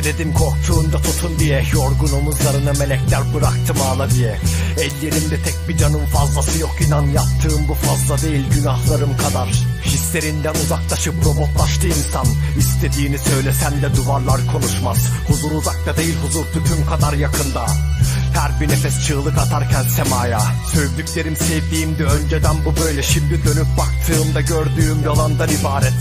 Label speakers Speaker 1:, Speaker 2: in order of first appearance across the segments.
Speaker 1: İstedim korktuğunda tutun diye. Yorgun omuzlarına melekler bıraktım ağla diye. Ellerimde tek bir canım fazlası yok inan Yaptığım bu fazla değil günahlarım kadar. Hislerinden uzaklaşıp robotlaştı insan. İstediğini söylesen de duvarlar konuşmaz. Huzur uzakta değil huzur tütün kadar yakında bir nefes çığlık atarken semaya. Sövdüklerim sevdiğimdi önceden bu böyle. Şimdi dönüp baktığımda gördüğüm yalandan ibaret.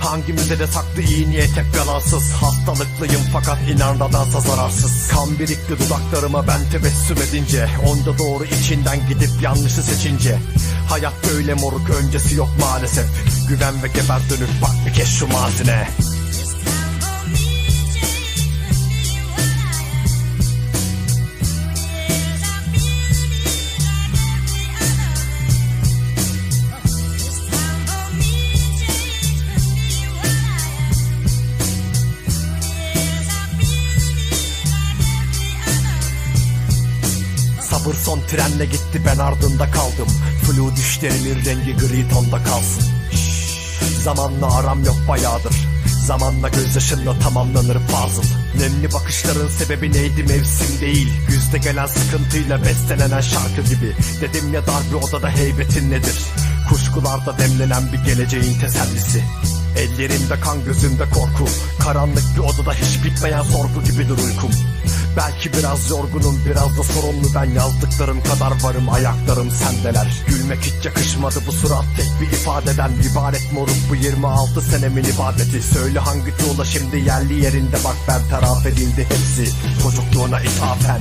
Speaker 1: Hangimize de saklı iyi niyet hep yalansız. Hastalıklıyım fakat inan radansa zararsız. Kan birikti dudaklarıma ben tebessüm edince. Onda doğru içinden gidip yanlışı seçince. Hayat böyle moruk öncesi yok maalesef. Güven ve geber dönüp bak bir kez şu mazine Sabır son trenle gitti ben ardında kaldım. Flu düşlerimin rengi gri tonda kalsın. Zamanla aram yok bayağıdır. Zamanla gözyaşınla tamamlanır puzzle. Nemli bakışların sebebi neydi mevsim değil. Güzde gelen sıkıntıyla bestelenen şarkı gibi. Dedim ya dar bir odada heybetin nedir? Kuşkularda demlenen bir geleceğin tesellisi Ellerimde kan gözümde korku. Karanlık bir odada hiç bitmeyen sorgu gibidir uykum. Belki biraz yorgunum biraz da sorumlu. Ben yazdıklarım kadar varım ayaklarım sendeler. Gülmek hiç yakışmadı bu surat. Tek bir ifadeden İbaret moruk. Bu 26 senemin ibadeti. Söyle hangi tuğla şimdi yerli yerinde. Bak bertaraf edildi hepsi. Çocukluğuna ithafen